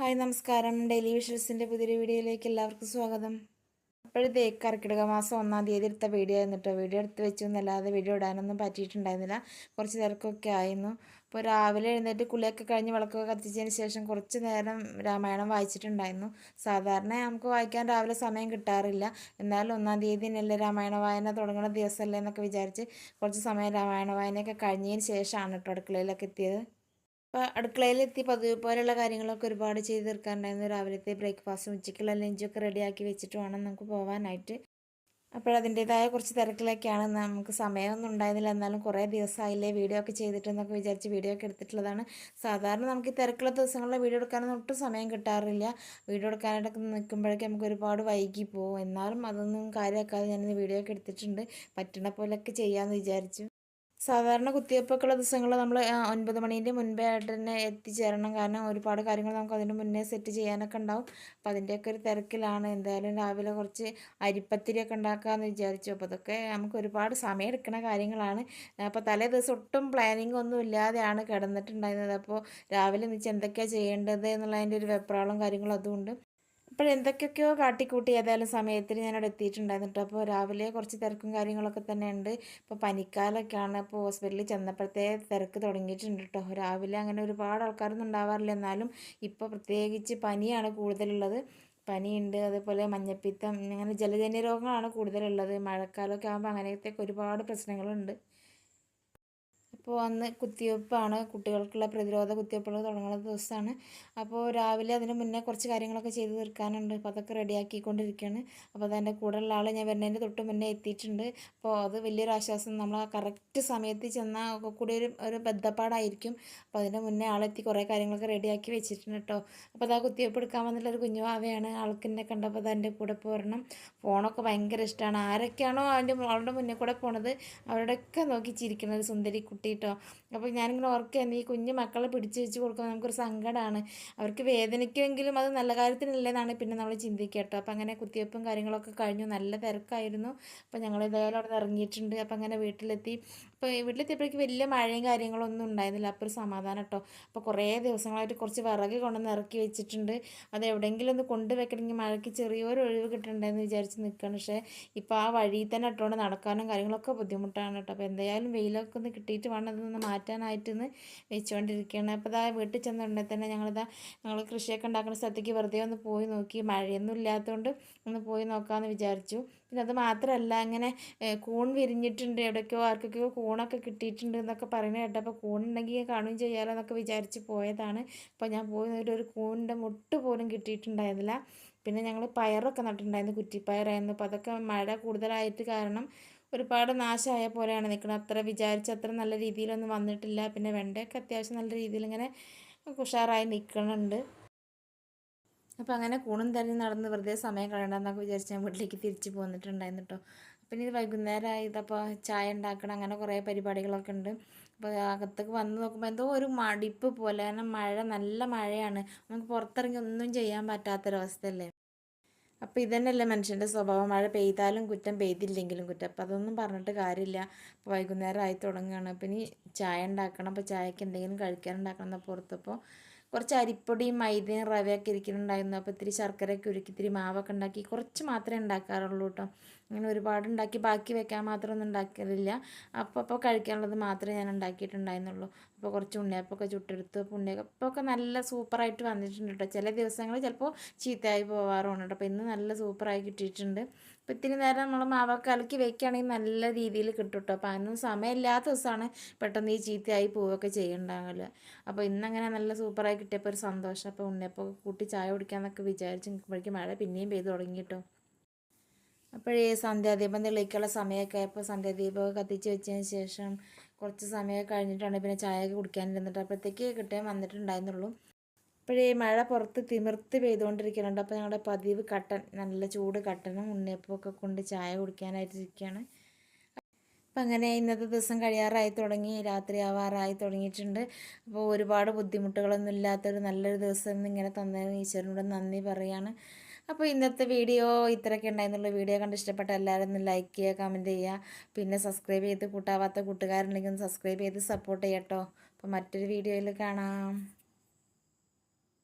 Hi നമസ്കാരം. Daily വിഷൽസിന്റെ പുതിയൊരു വീഡിയോയിലേക്ക് എല്ലാവർക്കും സ്വാഗതം. അപ്പോഴത്തെ കർക്കിടക മാസം ഒന്നാം തീയതി എടുത്ത വീഡിയോ ആയിരുന്നു വീഡിയോ എടുത്ത് വെച്ചു എന്നല്ലാതെ വീഡിയോ ഇടാനൊന്നും പറ്റിയിട്ടുണ്ടായിരുന്നില്ല. കുറച്ച് തിരക്കൊക്കെ ആയിരുന്നു. അപ്പോൾ രാവിലെ എഴുന്നേറ്റ് കുളിയൊക്കെ കഴിഞ്ഞ് വിളക്കൊക്കെ കത്തിച്ചതിന് ശേഷം കുറച്ച് നേരം രാമായണം വായിച്ചിട്ടുണ്ടായിരുന്നു. സാധാരണ നമുക്ക് വായിക്കാൻ രാവിലെ സമയം കിട്ടാറില്ല. എന്നാലും ഒന്നാം തീയതി തന്നെയല്ലേ രാമായണ വായന തുടങ്ങുന്ന ദിവസമല്ലേ എന്നൊക്കെ വിചാരിച്ച് കുറച്ച് സമയം രാമായണ വായനയൊക്കെ കഴിഞ്ഞതിന് ശേഷമാണ് കേട്ടോ അടുക്കളയിലൊക്കെ എത്തിയത്. അപ്പോൾ അടുക്കളയിലെത്തി പതിവ് പോലെയുള്ള കാര്യങ്ങളൊക്കെ ഒരുപാട് ചെയ്ത് തീർക്കാറുണ്ടായിരുന്നു രാവിലത്തെ ബ്രേക്ക്ഫാസ്റ്റും ഉച്ചയ്ക്കുള്ള ലഞ്ചൊക്കെ റെഡിയാക്കി വെച്ചിട്ട് വേണം നമുക്ക് പോകാനായിട്ട് അപ്പോൾ അതിന്റേതായ കുറച്ച് തിരക്കിലൊക്കെയാണ്. നമുക്ക് സമയമൊന്നും ഉണ്ടായിരുന്നില്ല. എന്നാലും കുറേ ദിവസമായില്ലേ വീഡിയോ ഒക്കെ ചെയ്തിട്ടെന്നൊക്കെ വിചാരിച്ച് വീഡിയോ ഒക്കെ എടുത്തിട്ടുള്ളതാണ്. സാധാരണ നമുക്ക് ഈ തിരക്കുള്ള ദിവസങ്ങളിൽ വീഡിയോ എടുക്കാനൊന്നും ഒട്ടും സമയം കിട്ടാറില്ല. വീഡിയോ എടുക്കാനായിട്ടൊക്കെ നിൽക്കുമ്പോഴേക്കും നമുക്ക് ഒരുപാട് വൈകി പോകും എന്നാലും അതൊന്നും കാര്യമാക്കാതെ ഞാനിന്ന് വീഡിയോ ഒക്കെ എടുത്തിട്ടുണ്ട്. പറ്റണ പോലെയൊക്കെ ചെയ്യാമെന്ന് വിചാരിച്ചു. സാധാരണ കുത്തിവയ്പ്പൊക്കെയുള്ള ദിവസങ്ങൾ നമ്മൾ ഒൻപത് മണീന്റെ മുൻപേ ആയിട്ട് തന്നെ എത്തിച്ചേരണം. കാരണം ഒരുപാട് കാര്യങ്ങൾ നമുക്ക് അതിന് മുന്നേ സെറ്റ് ചെയ്യാനൊക്കെ ഉണ്ടാവും. അപ്പോൾ അതിന്റെയൊക്കെ ഒരു തിരക്കിലാണ്. എന്തായാലും രാവിലെ കുറച്ച് അരിപ്പത്തിരിയൊക്കെ ഉണ്ടാക്കാമെന്ന് വിചാരിച്ചു. അപ്പോൾ അതൊക്കെ നമുക്ക് ഒരുപാട് സമയം എടുക്കുന്ന കാര്യങ്ങളാണ്. അപ്പോൾ തലേ ദിവസം ഒട്ടും പ്ലാനിങ് ഒന്നും ഇല്ലാതെയാണ് കിടന്നിട്ടുണ്ടായിരുന്നത്. അപ്പോൾ രാവിലെ എന്നുവെച്ചാൽ എന്തൊക്കെയാണ് ചെയ്യേണ്ടത് എന്നുള്ളതിന്റെ ഒരു വെപ്രാളും കാര്യങ്ങളും അതുകൊണ്ട് അപ്പോൾ എന്തൊക്കെയൊക്കെയോ കാട്ടിക്കൂട്ടി. ഏതായാലും സമയത്തിന് ഞാനവിടെ എത്തിയിട്ടുണ്ടായിരുന്നു കേട്ടോ. അപ്പോൾ രാവിലെ കുറച്ച് തിരക്കും കാര്യങ്ങളൊക്കെ തന്നെ ഉണ്ട് ഇപ്പോൾ പനിക്കാലൊക്കെയാണ്. അപ്പോൾ ഹോസ്പിറ്റലിൽ ചെന്നപ്പോഴത്തേ തിരക്ക് തുടങ്ങിയിട്ടുണ്ട് കേട്ടോ. രാവിലെ അങ്ങനെ ഒരുപാട് ആൾക്കാരൊന്നും ഉണ്ടാവാറില്ല. എന്നാലും ഇപ്പോൾ പ്രത്യേകിച്ച് പനിയാണ് കൂടുതലുള്ളത്. പനിയുണ്ട്. അതേപോലെ മഞ്ഞപ്പിത്തം അങ്ങനെ ജലജന്യ രോഗങ്ങളാണ് കൂടുതലുള്ളത്. മഴക്കാലമൊക്കെ ആകുമ്പോൾ അങ്ങനത്തെയൊക്കെ ഒരുപാട് പ്രശ്നങ്ങളുണ്ട്. അപ്പോൾ അന്ന് കുത്തിവെപ്പാണ്. കുട്ടികൾക്കുള്ള പ്രതിരോധ കുത്തിവെപ്പുകൾ തുടങ്ങുന്ന ദിവസമാണ്. അപ്പോൾ രാവിലെ അതിന് മുന്നേ കുറച്ച് കാര്യങ്ങളൊക്കെ ചെയ്ത് തീർക്കാനുണ്ട്. അപ്പോൾ അതൊക്കെ റെഡിയാക്കിക്കൊണ്ടിരിക്കുകയാണ്. അപ്പോൾ അതെന്റെ കൂടെയുള്ള ആൾ ഞാൻ വരുന്നതിന്റെ തൊട്ട് മുന്നേ എത്തിയിട്ടുണ്ട്. അപ്പോൾ അത് വലിയൊരു ആശ്വാസം. നമ്മൾ ആ കറക്റ്റ് സമയത്ത് ചെന്നാൽ കൂടി ഒരു ഒരു ബദ്ധപ്പാടായിരിക്കും. അപ്പോൾ അതിന്റെ മുന്നേ ആളെത്തി കുറേ കാര്യങ്ങളൊക്കെ റെഡിയാക്കി വെച്ചിട്ടുണ്ട് കേട്ടോ. അപ്പോൾ അതാ കുത്തിവെപ്പ് എടുക്കാൻ വന്നിട്ടുള്ളൊരു കുഞ്ഞു ആവയാണ് ആൾക്ക് എന്നെ കണ്ടപ്പോൾ അതെന്റെ കൂടെ പോരണം. ഫോണൊക്കെ ഭയങ്കര ഇഷ്ടമാണ്. ആരൊക്കെയാണോ അതിന്റെ ആളുടെ മുന്നേ കൂടെ പോണത് അവരുടെയൊക്കെ നോക്കി ചിരിക്കുന്ന ഒരു സുന്ദരി കുട്ടി കേട്ടോ. അപ്പോൾ ഞാനിങ്ങനെ ഓർക്കുകയാണ് ഈ കുഞ്ഞു മക്കളെ പിടിച്ച് വെച്ച് കൊടുക്കുമ്പോൾ നമുക്കൊരു സങ്കടമാണ് അവർക്ക് വേദനിക്കുമെങ്കിലും അത് നല്ല കാര്യത്തിനല്ലേന്നാണ് പിന്നെ നമ്മൾ ചിന്തിക്കുക കേട്ടോ. അപ്പോൾ അങ്ങനെ കുത്തിവെപ്പും കാര്യങ്ങളൊക്കെ കഴിഞ്ഞു. നല്ല തിരക്കായിരുന്നു. അപ്പോൾ ഞങ്ങൾ ഇതേപോലെ അവിടെ ഇറങ്ങിയിട്ടുണ്ട്. അപ്പോൾ അങ്ങനെ വീട്ടിലെത്തി. അപ്പോൾ വീട്ടിലെത്തിയപ്പോഴേക്ക് വലിയ മഴയും കാര്യങ്ങളൊന്നും ഉണ്ടായിരുന്നില്ല. അപ്പോൾ ഒരു സമാധാനം കേട്ടോ. അപ്പോൾ കുറേ ദിവസങ്ങളായിട്ട് കുറച്ച് വിറക് കൊണ്ടുവന്ന് ഇറക്കി വെച്ചിട്ടുണ്ട്. അത് എവിടെയെങ്കിലും ഒന്ന് കൊണ്ടുവെക്കണമെങ്കിൽ മഴയ്ക്ക് ചെറിയൊരു ഒഴിവ് കിട്ടണ്ടെന്ന് വിചാരിച്ച് നിൽക്കുകയാണ് പക്ഷേ ഇപ്പോൾ ആ വഴിയിൽ തന്നെ ഇട്ടുകൊണ്ട് നടക്കാനും കാര്യങ്ങളൊക്കെ ബുദ്ധിമുട്ടാണ് കേട്ടോ. അപ്പോൾ എന്തായാലും വെയിലൊക്കെ ഒന്ന് കിട്ടിയിട്ട് വേണം അതൊന്ന് മാറ്റാനായിട്ട് ഇന്ന് വെച്ചുകൊണ്ടിരിക്കുകയാണ്. അപ്പോൾ ഇതാ വീട്ടിൽ ചെന്നുണ്ടെങ്കിൽ തന്നെ ഞങ്ങളിതാ ഞങ്ങൾ കൃഷിയൊക്കെ ഉണ്ടാക്കുന്ന സ്ഥലത്തേക്ക് വെറുതെ ഒന്ന് പോയി നോക്കി. മഴയൊന്നും ഇല്ലാത്തതുകൊണ്ട് ഒന്ന് പോയി നോക്കാമെന്ന് വിചാരിച്ചു. പിന്നെ അത് മാത്രമല്ല അങ്ങനെ കൂൺ വിരിഞ്ഞിട്ടുണ്ട്. എവിടേക്കോ ആർക്കൊക്കെയോ കൂണൊക്കെ കിട്ടിയിട്ടുണ്ട് എന്നൊക്കെ പറയുന്നത് കേട്ടപ്പോൾ കൂണുണ്ടെങ്കിൽ കാണുകയും ചെയ്യാമല്ലോ എന്നൊക്കെ വിചാരിച്ച് പോയതാണ്. അപ്പോൾ ഞാൻ പോയി ഒരു കൂണിന്റെ മുട്ട് പോലും കിട്ടിയിട്ടുണ്ടായിരുന്നില്ല. പിന്നെ ഞങ്ങൾ പയറൊക്കെ നട്ടിട്ടുണ്ടായിരുന്നു. കുറ്റിപ്പയറായിരുന്നു. അപ്പോൾ അതൊക്കെ മഴ കൂടുതലായിട്ട് കാരണം ഒരുപാട് നാശമായ പോലെയാണ് നിൽക്കുന്നത്. അത്ര വിചാരിച്ച അത്ര നല്ല രീതിയിലൊന്നും വന്നിട്ടില്ല. പിന്നെ വെണ്ടയൊക്കെ അത്യാവശ്യം നല്ല രീതിയിൽ ഇങ്ങനെ ഉഷാറായി നിൽക്കുന്നുണ്ട്. അപ്പോൾ അങ്ങനെ കൂണും തെരഞ്ഞ് നടന്ന് വെറുതെ സമയം കളയണ്ടെന്നൊക്കെ വിചാരിച്ച് ഞാൻ വീട്ടിലേക്ക് തിരിച്ച് പോന്നിട്ടുണ്ടായിരുന്നു കേട്ടോ. പിന്നെ ഇത് വൈകുന്നേരമായി ഇതപ്പോൾ ചായ ഉണ്ടാക്കണം അങ്ങനെ കുറേ പരിപാടികളൊക്കെ ഉണ്ട്. അപ്പോൾ അകത്തേക്ക് വന്ന് നോക്കുമ്പോൾ എന്തോ ഒരു മടിപ്പ് പോലെ. കാരണം മഴ നല്ല മഴയാണ്. നമുക്ക് പുറത്തിറങ്ങി ഒന്നും ചെയ്യാൻ പറ്റാത്തൊരവസ്ഥയല്ലേ? അപ്പോൾ ഇതന്നെയല്ലേ മനുഷ്യന്റെ സ്വഭാവം. മഴ പെയ്താലും കുറ്റം പെയ്തില്ലെങ്കിലും കുറ്റം. അപ്പോൾ അതൊന്നും പറഞ്ഞിട്ട് കാര്യമില്ല. അപ്പോൾ വൈകുന്നേരം ആയി തുടങ്ങുകയാണ്. അപ്പോൾ ഇനി ചായ ഉണ്ടാക്കണം. അപ്പോൾ ചായക്ക് എന്തെങ്കിലും കഴിക്കാൻ ഉണ്ടാക്കണം എന്നാൽ പുറത്തപ്പോൾ കുറച്ച് അരിപ്പൊടിയും മൈദയും റവയൊക്കെ ഇരിക്കുന്നുണ്ടായിരുന്നു. അപ്പോൾ ഇത്തിരി ശർക്കരയൊക്കെ ഉരുക്കി ഇത്തിരി മാവൊക്കെ ഉണ്ടാക്കി കുറച്ച് മാത്രമേ ഉണ്ടാക്കാറുള്ളൂ കേട്ടോ. അങ്ങനെ ഒരുപാട് ഉണ്ടാക്കി ബാക്കി വെക്കാൻ മാത്രമൊന്നും ഉണ്ടാക്കലില്ല. അപ്പോൾ അപ്പോൾ കഴിക്കാനുള്ളത് മാത്രമേ ഞാൻ ഉണ്ടാക്കിയിട്ടുണ്ടായിരുന്നുള്ളൂ. അപ്പോൾ കുറച്ച് ഉണ്ണിയപ്പൊക്കെ ചുട്ടെടുത്ത്. അപ്പോൾ ഉണ്ണിയപ്പൊക്കെ നല്ല സൂപ്പറായിട്ട് വന്നിട്ടുണ്ട് കേട്ടോ ചില ദിവസങ്ങൾ ചിലപ്പോൾ ചീത്തയായി പോവാറുണ്ട് അപ്പോൾ ഇന്ന് നല്ല സൂപ്പറായി കിട്ടിയിട്ടുണ്ട്. അപ്പോൾ ഇത്തിരി നേരം നമ്മൾ മാവൊക്കെ കലക്കി വെക്കുകയാണെങ്കിൽ നല്ല രീതിയിൽ കിട്ടും കേട്ടോ അപ്പോൾ അതിനൊന്നും സമയമില്ലാത്ത ദിവസമാണ് പെട്ടെന്ന് ഈ ചീത്തയായി പോവുകയൊക്കെ ചെയ്യുന്നുണ്ടാവില്ല അപ്പോൾ ഇന്നങ്ങനെ നല്ല സൂപ്പറായി കിട്ടിയപ്പോൾ ഒരു സന്തോഷം. അപ്പോൾ ഉണ്ണിയപ്പൊക്കെ കൂട്ടി ചായ കുടിക്കാമെന്നൊക്കെ വിചാരിച്ച് നിൽക്കുമ്പോഴേക്കും മഴ പിന്നെയും പെയ്ത് തുടങ്ങി കേട്ടോ അപ്പോഴേ സന്ധ്യാദീപം തെളിയിക്കാനുള്ള സമയമൊക്കെ ആയപ്പോൾ സന്ധ്യാദീപമൊക്കെ കത്തിച്ച് വെച്ചതിന് ശേഷം കുറച്ച് സമയമൊക്കെ കഴിഞ്ഞിട്ടാണ് പിന്നെ ചായയൊക്കെ കുടിക്കാനിരുന്നിട്ട് അപ്പോഴത്തേക്ക് കിട്ടാൻ വന്നിട്ടുണ്ടായിരുന്നുള്ളൂ. അപ്പോഴേ മഴ പുറത്ത് തിമിർത്ത് പെയ്തുകൊണ്ടിരിക്കുന്നുണ്ട്. അപ്പോൾ ഞങ്ങളുടെ പതിവ് കട്ടൻ നല്ല ചൂട് കട്ടനും ഉണ്ണിയപ്പമൊക്കെ കൊണ്ട് ചായ കുടിക്കാനായിട്ട് ഇരിക്കുകയാണ് അപ്പം അങ്ങനെ ഇന്നത്തെ ദിവസം കഴിയാറായി തുടങ്ങി. രാത്രി ആവാറായി തുടങ്ങിയിട്ടുണ്ട്. അപ്പോൾ ഒരുപാട് ബുദ്ധിമുട്ടുകളൊന്നും ഇല്ലാത്തൊരു നല്ലൊരു ദിവസം ഇങ്ങനെ തന്നതിന് ഈശ്വരനോട് നന്ദി പറയാണ്. അപ്പോൾ ഇന്നത്തെ വീഡിയോ ഇത്രയൊക്കെ ഉണ്ടായിരുന്നുള്ള. വീഡിയോ കണ്ട് ഇഷ്ടപ്പെട്ട എല്ലാവരും ഒന്ന് ലൈക്ക് ചെയ്യുക കമന്റ് ചെയ്യുക. പിന്നെ സബ്സ്ക്രൈബ് ചെയ്ത് കൂട്ടാവാത്ത കൂട്ടുകാരുണ്ടെങ്കിൽ ഒന്ന് സബ്സ്ക്രൈബ് ചെയ്ത് സപ്പോർട്ട് ചെയ്യട്ടോ. അപ്പോൾ മറ്റൊരു വീഡിയോയിൽ കാണാം.